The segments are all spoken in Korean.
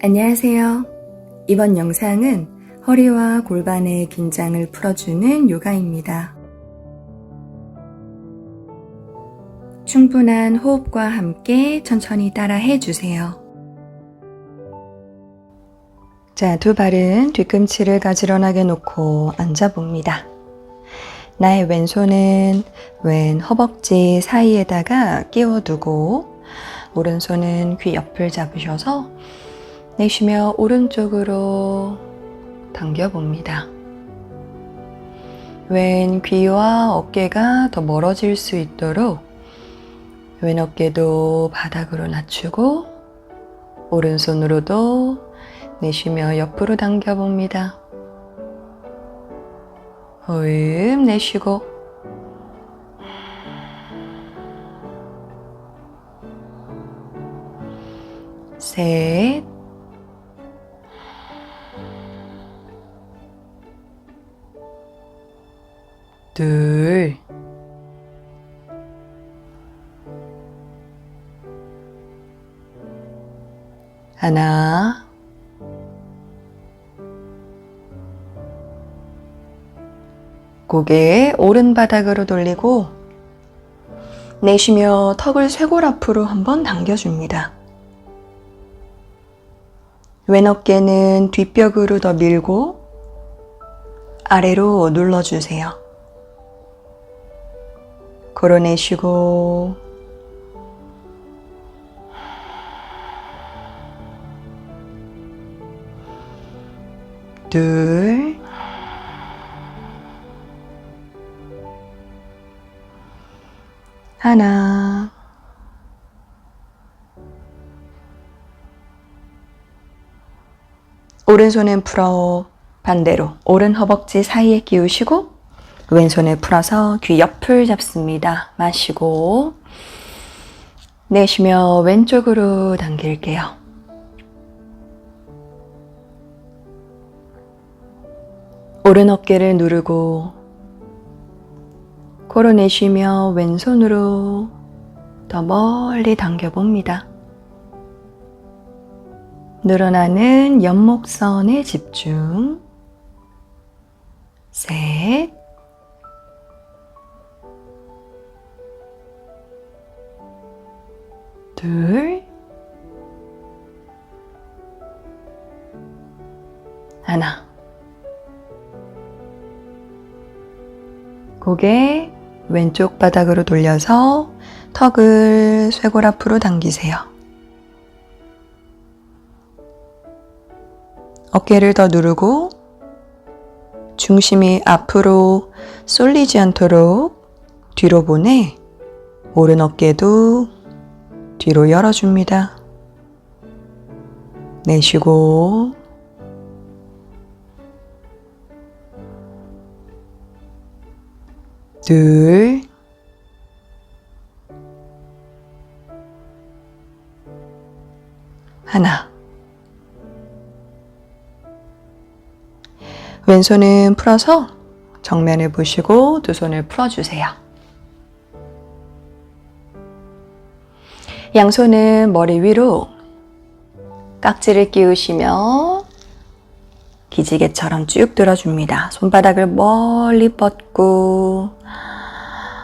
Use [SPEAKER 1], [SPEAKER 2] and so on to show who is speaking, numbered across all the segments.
[SPEAKER 1] 안녕하세요. 이번 영상은 허리와 골반의 긴장을 풀어주는 요가입니다. 충분한 호흡과 함께 천천히 따라 해 주세요. 자, 두 발은 뒤꿈치를 가지런하게 놓고 앉아 봅니다. 나의 왼손은 왼 허벅지 사이에다가 끼워두고 오른손은 귀 옆을 잡으셔서 내쉬며 오른쪽으로 당겨봅니다. 왼 귀와 어깨가 더 멀어질 수 있도록 왼 어깨도 바닥으로 낮추고 오른손으로도 내쉬며 옆으로 당겨봅니다. 호흡 내쉬고 셋 둘, 하나, 고개 오른 바닥으로 돌리고 내쉬며 턱을 쇄골 앞으로 한번 당겨줍니다. 왼 어깨는 뒷벽으로 더 밀고 아래로 눌러주세요. 걸어내쉬고 둘 하나 오른손은 풀어 반대로 오른 허벅지 사이에 끼우시고 왼손을 풀어서 귀 옆을 잡습니다. 마시고 내쉬며 왼쪽으로 당길게요. 오른 어깨를 누르고 코로 내쉬며 왼손으로 더 멀리 당겨봅니다. 늘어나는 옆목선에 집중. 셋. 둘. 하나. 고개 왼쪽 바닥으로 돌려서 턱을 쇄골 앞으로 당기세요. 어깨를 더 누르고 중심이 앞으로 쏠리지 않도록 뒤로 보내 오른 어깨도 뒤로 열어줍니다. 내쉬고 둘 하나 왼손은 풀어서 정면을 보시고 두 손을 풀어주세요. 양손은 머리 위로 깍지를 끼우시며 기지개처럼 쭉 들어줍니다. 손바닥을 멀리 뻗고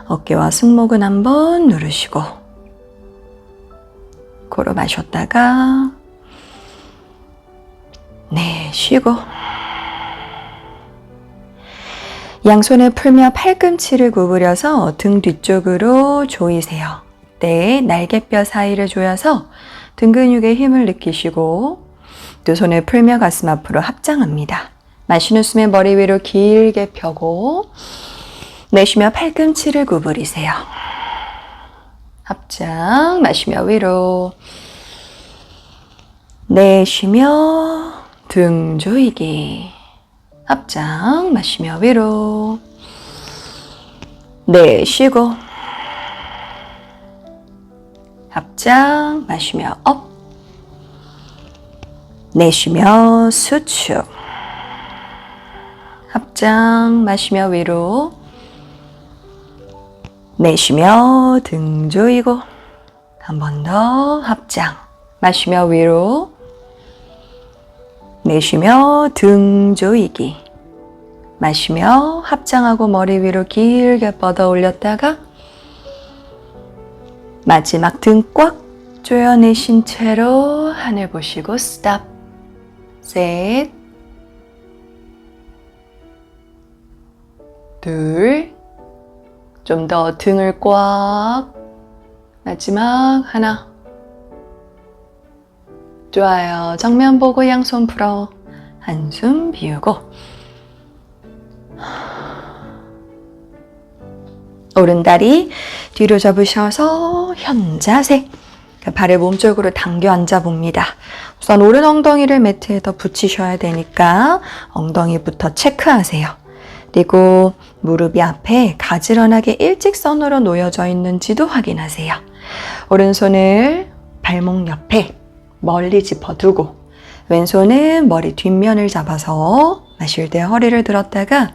[SPEAKER 1] 어깨와 승모근 한번 누르시고 코로 마셨다가 네 쉬고 양손을 풀며 팔꿈치를 구부려서 등 뒤쪽으로 조이세요. 네, 날개뼈 사이를 조여서 등 근육의 힘을 느끼시고 두 손을 풀며 가슴 앞으로 합장합니다. 마시는 숨에 머리 위로 길게 펴고 내쉬며 팔꿈치를 구부리세요. 합장 마시며 위로 내쉬며 등 조이기 합장 마시며 위로 내쉬고 합장 마시며 업. 내쉬며 수축. 합장 마시며 위로. 내쉬며 등 조이고. 한 번 더 합장 마시며 위로. 내쉬며 등 조이기. 마시며 합장하고 머리 위로 길게 뻗어 올렸다가 마지막 등 꽉 조여내신 채로 하늘 보시고 스탑. 셋. 둘. 좀 더 등을 꽉. 마지막 하나. 좋아요. 정면 보고 양손 풀어. 한숨 비우고. 오른다리 뒤로 접으셔서 현자세. 그 발을 몸쪽으로 당겨 앉아 봅니다. 우선 오른 엉덩이를 매트에 더 붙이셔야 되니까 엉덩이부터 체크하세요. 그리고 무릎이 앞에 가지런하게 일직선으로 놓여져 있는지도 확인하세요. 오른손을 발목 옆에 멀리 짚어두고 왼손은 머리 뒷면을 잡아서 마실 때 허리를 들었다가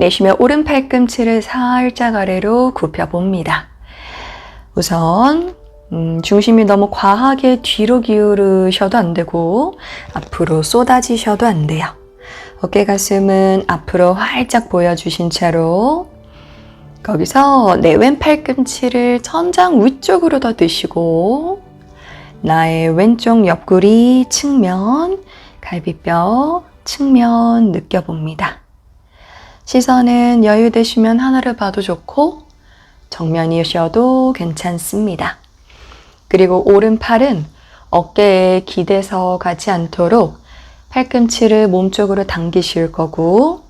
[SPEAKER 1] 내쉬며 오른 팔꿈치를 살짝 아래로 굽혀 봅니다. 우선 음, 중심이 너무 과하게 뒤로 기울으셔도 안 되고 앞으로 쏟아지셔도 안 돼요. 어깨 가슴은 앞으로 활짝 보여주신 채로 거기서 내 왼 팔꿈치를 천장 위쪽으로 더 드시고 나의 왼쪽 옆구리 측면, 갈비뼈 측면 느껴봅니다. 시선은 여유 되시면 하나를 봐도 좋고 정면이셔도 괜찮습니다. 그리고 오른팔은 어깨에 기대서 가지 않도록 팔꿈치를 몸쪽으로 당기실 거고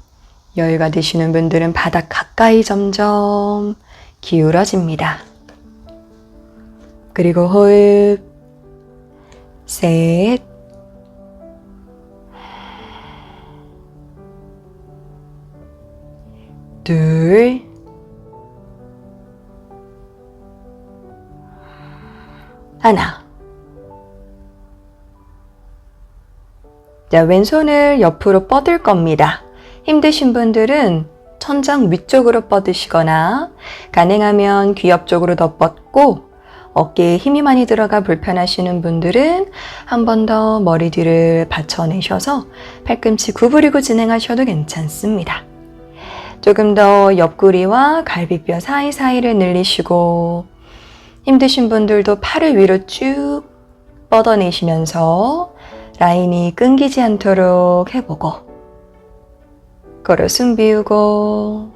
[SPEAKER 1] 여유가 되시는 분들은 바닥 가까이 점점 기울어집니다. 그리고 호흡 셋 둘, 하나. 자, 왼손을 옆으로 뻗을 겁니다. 힘드신 분들은 천장 위쪽으로 뻗으시거나 가능하면 귀 옆쪽으로 더 뻗고 어깨에 힘이 많이 들어가 불편하시는 분들은 한 번 더 머리 뒤를 받쳐내셔서 팔꿈치 구부리고 진행하셔도 괜찮습니다. 조금 더 옆구리와 갈비뼈 사이사이를 늘리시고 힘드신 분들도 팔을 위로 쭉 뻗어내시면서 라인이 끊기지 않도록 해보고 걸어 숨 비우고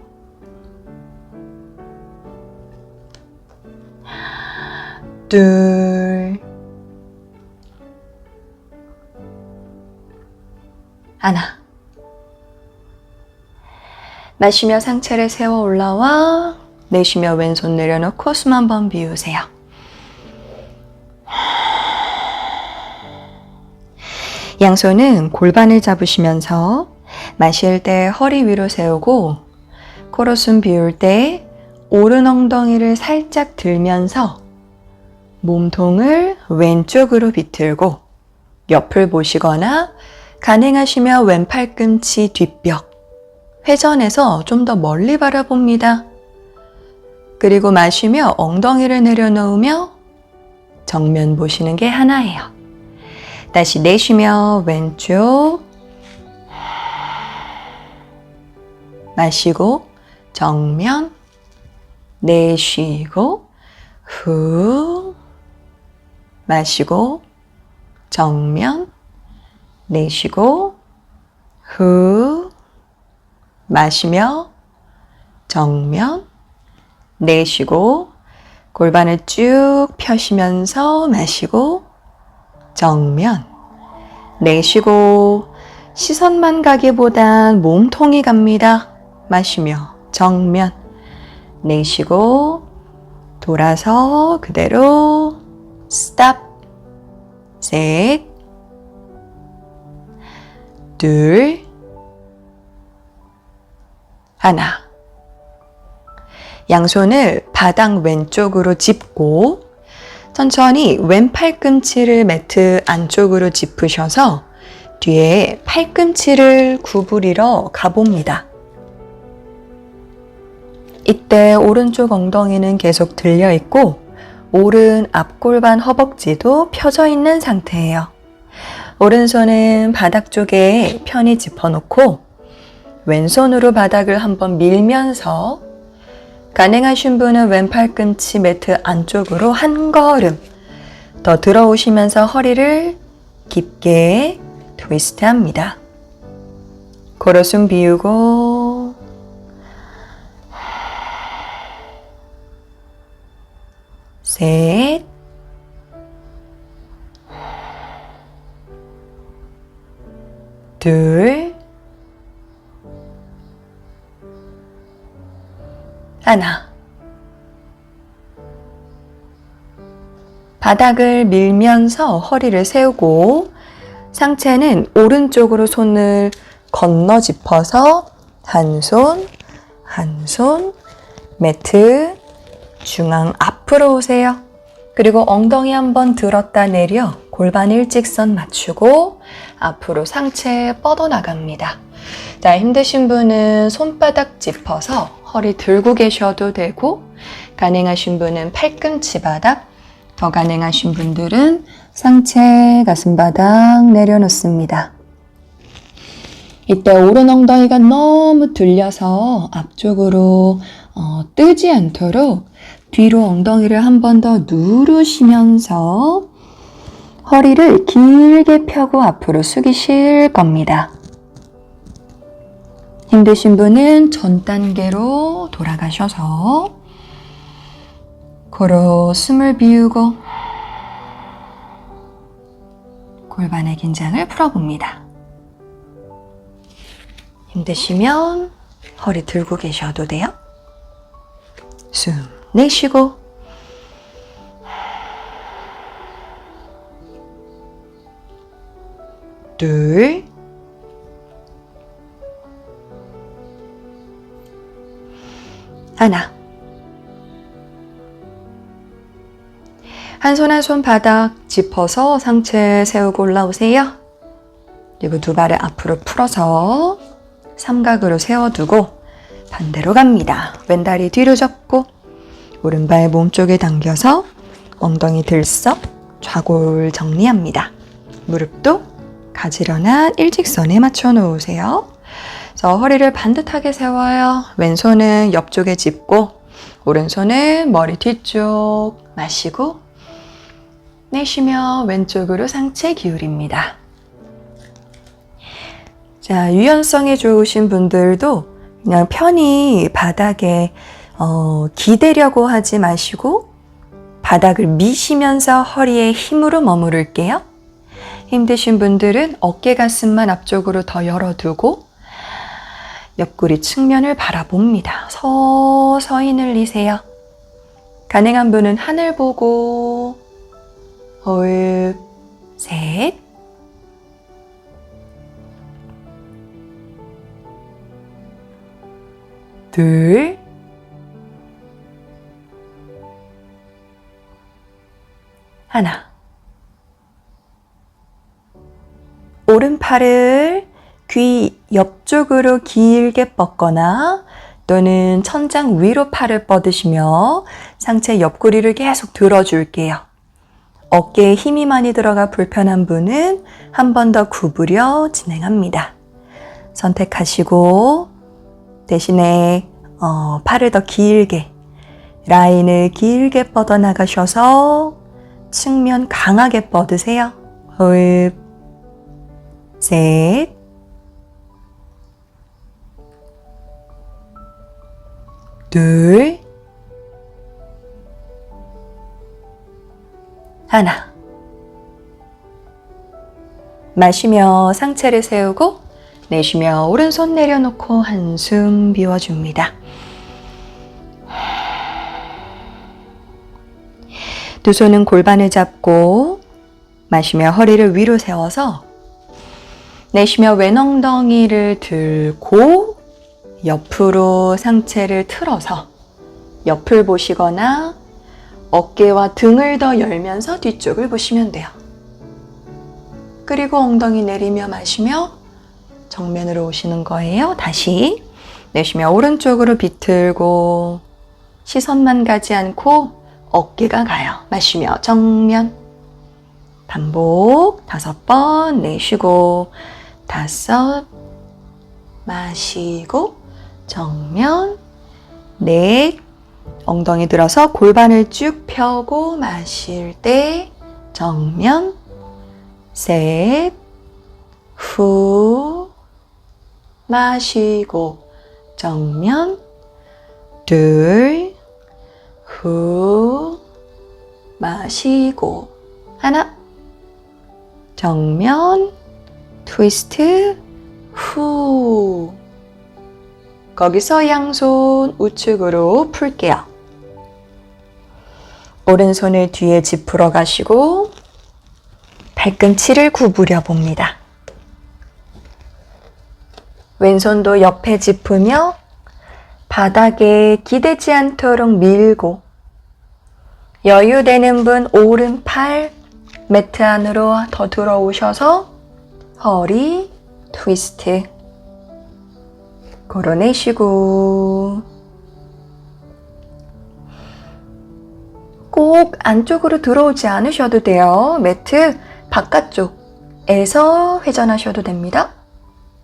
[SPEAKER 1] 둘 하나 마시며 상체를 세워 올라와 내쉬며 왼손 내려놓고 숨 한 번 비우세요. 양손은 골반을 잡으시면서 마실 때 허리 위로 세우고 코로 숨 비울 때 오른 엉덩이를 살짝 들면서 몸통을 왼쪽으로 비틀고 옆을 보시거나 가능하시면 왼팔꿈치 뒷벽 회전해서 좀 더 멀리 바라봅니다. 그리고 마시며 엉덩이를 내려놓으며 정면 보시는 게 하나예요. 다시 내쉬며 왼쪽 마시고 정면 내쉬고 후 마시고 정면 내쉬고 후 마시며 정면 내쉬고 골반을 쭉 펴시면서 마시고 정면 내쉬고 시선만 가기보단 몸통이 갑니다. 마시며 정면 내쉬고 돌아서 그대로 스탑. 셋. 둘, 하나. 양손을 바닥 왼쪽으로 짚고 천천히 왼 팔꿈치를 매트 안쪽으로 짚으셔서 뒤에 팔꿈치를 구부리러 가봅니다. 이때 오른쪽 엉덩이는 계속 들려 있고 오른 앞골반 허벅지도 펴져 있는 상태예요. 오른손은 바닥 쪽에 편히 짚어놓고 왼손으로 바닥을 한번 밀면서 가능하신 분은 왼팔 꿈치 매트 안쪽으로 한 걸음 더 들어오시면서 허리를 깊게 트위스트 합니다. 고로 숨 비우고 셋 둘, 하나. 바닥을 밀면서 허리를 세우고 상체는 오른쪽으로 손을 건너 짚어서 한 손, 한 손, 매트 중앙 앞으로 오세요. 그리고 엉덩이 한번 들었다 내려 골반 일직선 맞추고 앞으로 상체 뻗어나갑니다. 자, 힘드신 분은 손바닥 짚어서 허리 들고 계셔도 되고 가능하신 분은 팔꿈치 바닥, 더 가능하신 분들은 상체 가슴바닥 내려놓습니다. 이때 오른 엉덩이가 너무 들려서 앞쪽으로 어, 뜨지 않도록 뒤로 엉덩이를 한 번 더 누르시면서 허리를 길게 펴고 앞으로 숙이실 겁니다. 힘드신 분은 전 단계로 돌아가셔서 고로 숨을 비우고 골반의 긴장을 풀어봅니다. 힘드시면 허리 들고 계셔도 돼요. 숨 내쉬고 둘 하나 한 손 한 손 바닥 짚어서 상체 세우고 올라오세요. 그리고 두 발을 앞으로 풀어서 삼각으로 세워두고 반대로 갑니다. 왼다리 뒤로 접고 오른발 몸쪽에 당겨서 엉덩이 들썩 좌골 정리합니다. 무릎도 가지런한 일직선에 맞춰 놓으세요. 그래서 허리를 반듯하게 세워요. 왼손은 옆쪽에 짚고 오른손은 머리 뒤쪽 마시고 내쉬며 왼쪽으로 상체 기울입니다. 자, 유연성이 좋으신 분들도 그냥 편히 바닥에 어, 기대려고 하지 마시고 바닥을 미시면서 허리에 힘으로 머무를게요. 힘드신 분들은 어깨 가슴만 앞쪽으로 더 열어두고 옆구리 측면을 바라봅니다. 서서히 늘리세요. 가능한 분은 하늘 보고 호흡 셋 둘, 하나. 오른팔을 귀 옆쪽으로 길게 뻗거나 또는 천장 위로 팔을 뻗으시며 상체 옆구리를 계속 들어줄게요. 어깨에 힘이 많이 들어가 불편한 분은 한 번 더 구부려 진행합니다. 선택하시고 대신에 어, 팔을 더 길게 라인을 길게 뻗어 나가셔서 측면 강하게 뻗으세요. 호흡 셋 둘, 하나. 마시며 상체를 세우고 내쉬며 오른손 내려놓고 한숨 비워줍니다. 두 손은 골반을 잡고 마시며 허리를 위로 세워서 내쉬며 왼 엉덩이를 들고 옆으로 상체를 틀어서 옆을 보시거나 어깨와 등을 더 열면서 뒤쪽을 보시면 돼요. 그리고 엉덩이 내리며 마시며 정면으로 오시는 거예요. 다시 내쉬며 오른쪽으로 비틀고 시선만 가지 않고 어깨가 가요. 마시며 정면 반복 다섯 번 내쉬고 다섯 마시고 정면 넷 엉덩이 들어서 골반을 쭉 펴고 마실 때 정면 셋 후 마시고 정면 둘 후 마시고. 하나. 정면 트위스트 후 거기서 양손 우측으로 풀게요. 오른손을 뒤에 짚으러 가시고 발꿈치를 구부려 봅니다. 왼손도 옆에 짚으며 바닥에 기대지 않도록 밀고 여유되는 분 오른팔 매트 안으로 더 들어오셔서 허리 트위스트 걸어내시고 꼭 안쪽으로 들어오지 않으셔도 돼요. 매트 바깥쪽에서 회전하셔도 됩니다.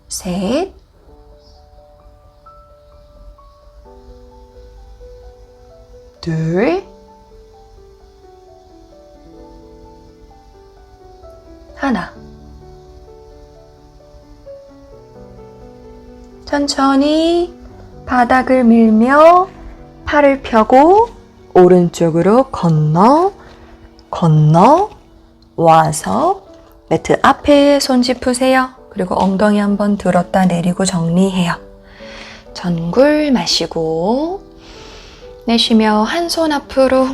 [SPEAKER 1] 셋 둘, 하나. 천천히 바닥을 밀며 팔을 펴고 오른쪽으로 건너, 건너, 와서 매트 앞에 손 짚으세요. 그리고 엉덩이 한번 들었다 내리고 정리해요. 전굴 마시고, 내쉬며 한 손 앞으로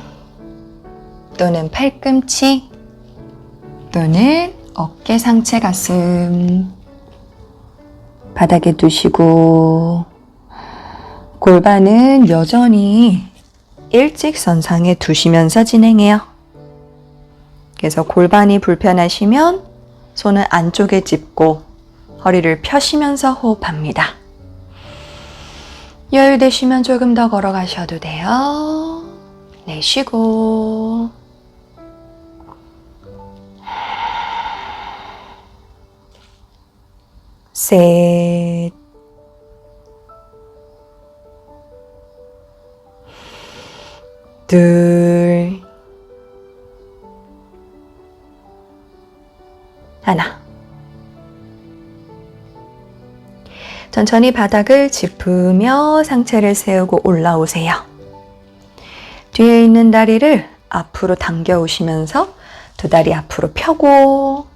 [SPEAKER 1] 또는 팔꿈치 또는 어깨 상체 가슴 바닥에 두시고 골반은 여전히 일직선상에 두시면서 진행해요. 그래서 골반이 불편하시면 손은 안쪽에 짚고 허리를 펴시면서 호흡합니다. 여유 되시면 조금 더 걸어가셔도 돼요. 내쉬고. 셋. 둘. 하나. 천천히 바닥을 짚으며 상체를 세우고 올라오세요. 뒤에 있는 다리를 앞으로 당겨 오시면서 두 다리 앞으로 펴고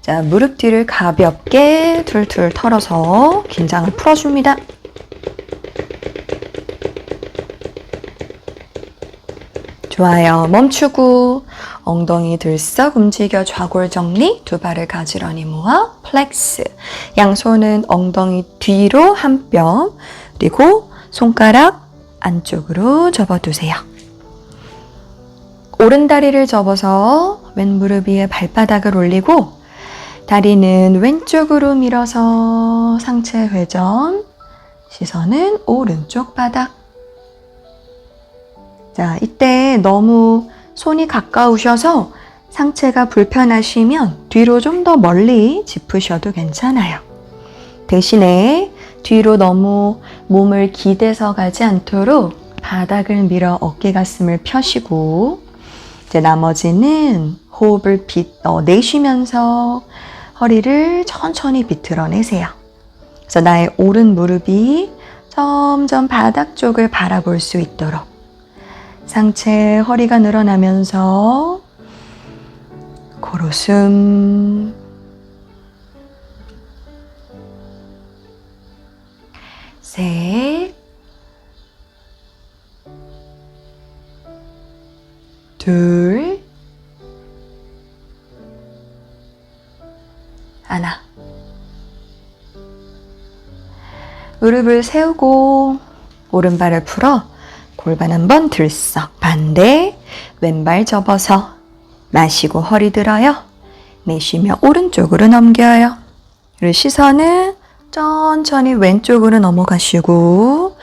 [SPEAKER 1] 자, 무릎 뒤를 가볍게 툴툴 털어서 긴장을 풀어줍니다. 좋아요. 멈추고 엉덩이 들썩 움직여 좌골 정리 두 발을 가지런히 모아 플렉스 양손은 엉덩이 뒤로 한 뼘 그리고 손가락 안쪽으로 접어두세요. 오른 다리를 접어서 왼 무릎 위에 발바닥을 올리고 다리는 왼쪽으로 밀어서 상체 회전 시선은 오른쪽 바닥 자, 이때 너무 손이 가까우셔서 상체가 불편하시면 뒤로 좀 더 멀리 짚으셔도 괜찮아요. 대신에 뒤로 너무 몸을 기대서 가지 않도록 바닥을 밀어 어깨 가슴을 펴시고 이제 나머지는 호흡을 빗, 어, 내쉬면서 허리를 천천히 비틀어 내세요. 그래서 나의 오른 무릎이 점점 바닥 쪽을 바라볼 수 있도록 상체 허리가 늘어나면서 고로 숨. 셋. 둘, 하나. 무릎을 세우고 오른발을 풀어 골반 한번 들썩 반대 왼발 접어서 마시고 허리 들어요. 내쉬며 오른쪽으로 넘겨요. 그리고 시선은 천천히 왼쪽으로 넘어가시고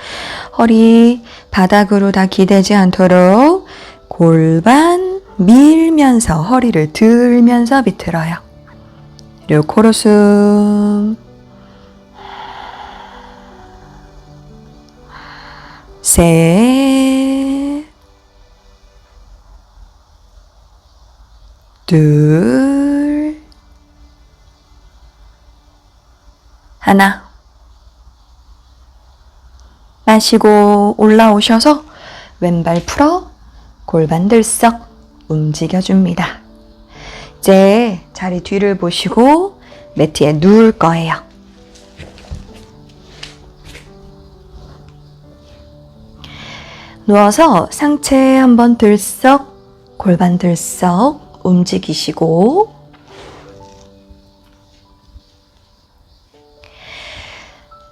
[SPEAKER 1] 허리 바닥으로 다 기대지 않도록 골반 밀면서 허리를 들면서 비틀어요. 그리고 코로 숨. 셋. 둘. 하나. 마시고 올라오셔서 왼발 풀어 골반 들썩 움직여줍니다. 이제 자리 뒤를 보시고 매트에 누울 거예요. 누워서 상체 한번 들썩, 골반 들썩 움직이시고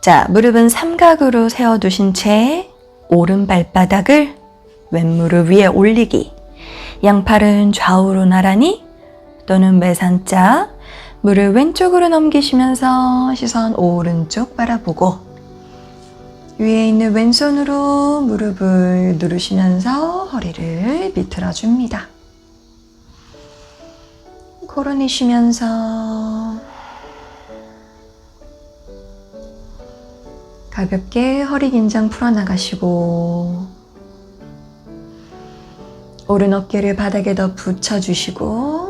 [SPEAKER 1] 자, 무릎은 삼각으로 세워두신 채 오른 발바닥을 왼무릎 위에 올리기. 양팔은 좌우로 나란히 또는 매산자 무릎 왼쪽으로 넘기시면서 시선 오른쪽 바라보고 위에 있는 왼손으로 무릎을 누르시면서 허리를 비틀어 줍니다. 코로 내쉬면서 가볍게 허리 긴장 풀어나가시고 오른 어깨를 바닥에 더 붙여주시고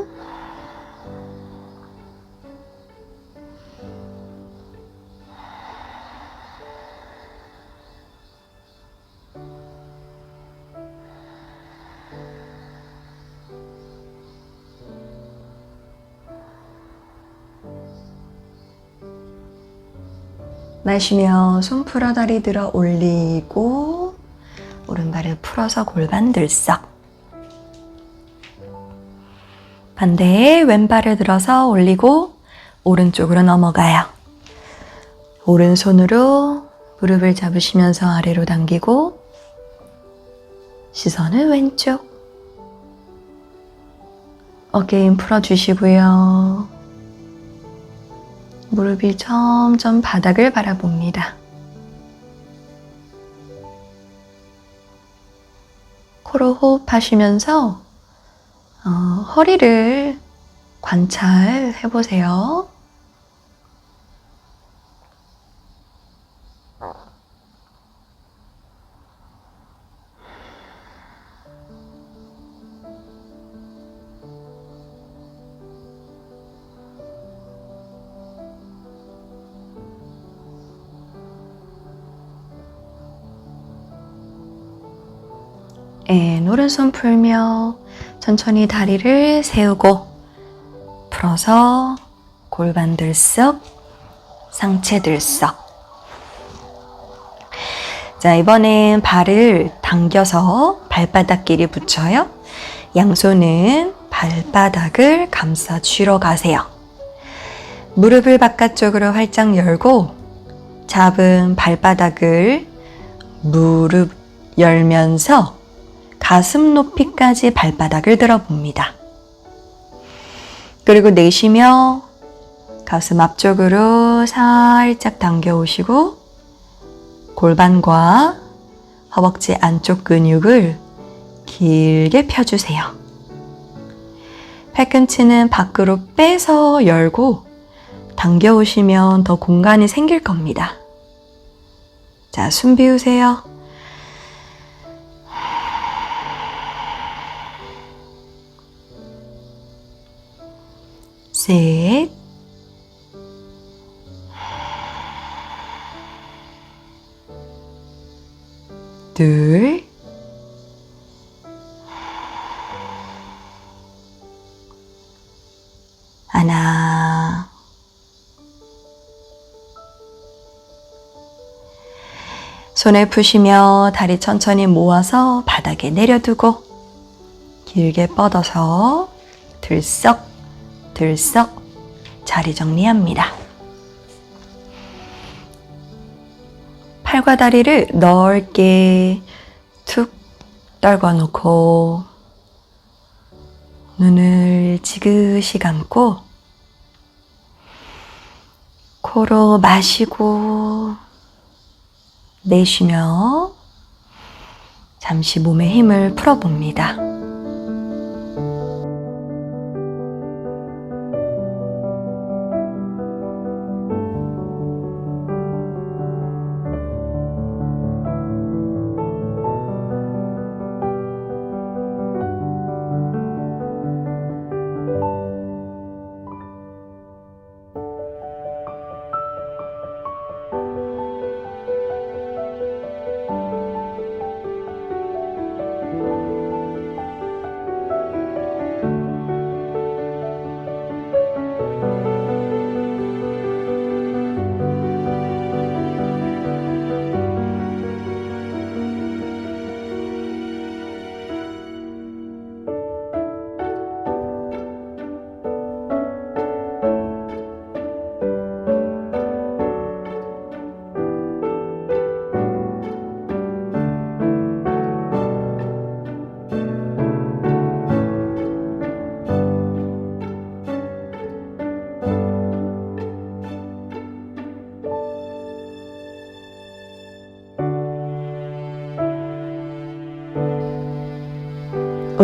[SPEAKER 1] 마시며 손 풀어 다리 들어 올리고 오른발을 풀어서 골반 들썩 반대에 왼발을 들어서 올리고 오른쪽으로 넘어가요. 오른손으로 무릎을 잡으시면서 아래로 당기고 시선은 왼쪽 어깨 힘 풀어주시고요. 무릎이 점점 바닥을 바라봅니다. 코로 호흡하시면서 어, 허리를 관찰해 보세요. 오른손 풀며 천천히 다리를 세우고 풀어서 골반 들썩, 상체 들썩. 자, 이번엔 발을 당겨서 발바닥끼리 붙여요. 양손은 발바닥을 감싸 쥐러 가세요. 무릎을 바깥쪽으로 활짝 열고 잡은 발바닥을 무릎 열면서 가슴 높이까지 발바닥을 들어봅니다. 그리고 내쉬며 가슴 앞쪽으로 살짝 당겨 오시고 골반과 허벅지 안쪽 근육을 길게 펴주세요. 팔꿈치는 밖으로 빼서 열고 당겨 오시면 더 공간이 생길 겁니다. 자, 숨 비우세요. 셋, 둘, 하나, 손을 푸시며 다리 천천히 모아서 바닥에 내려두고 길게 뻗어서 들썩 들썩 자리 정리합니다. 팔과 다리를 넓게 툭 떨궈 놓고 눈을 지그시 감고 코로 마시고 내쉬며 잠시 몸의 힘을 풀어봅니다.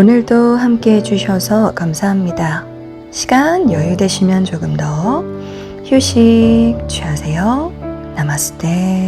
[SPEAKER 1] 오늘도 함께 해주셔서 감사합니다. 시간 여유 되시면 조금 더 휴식 취하세요. 나마스테.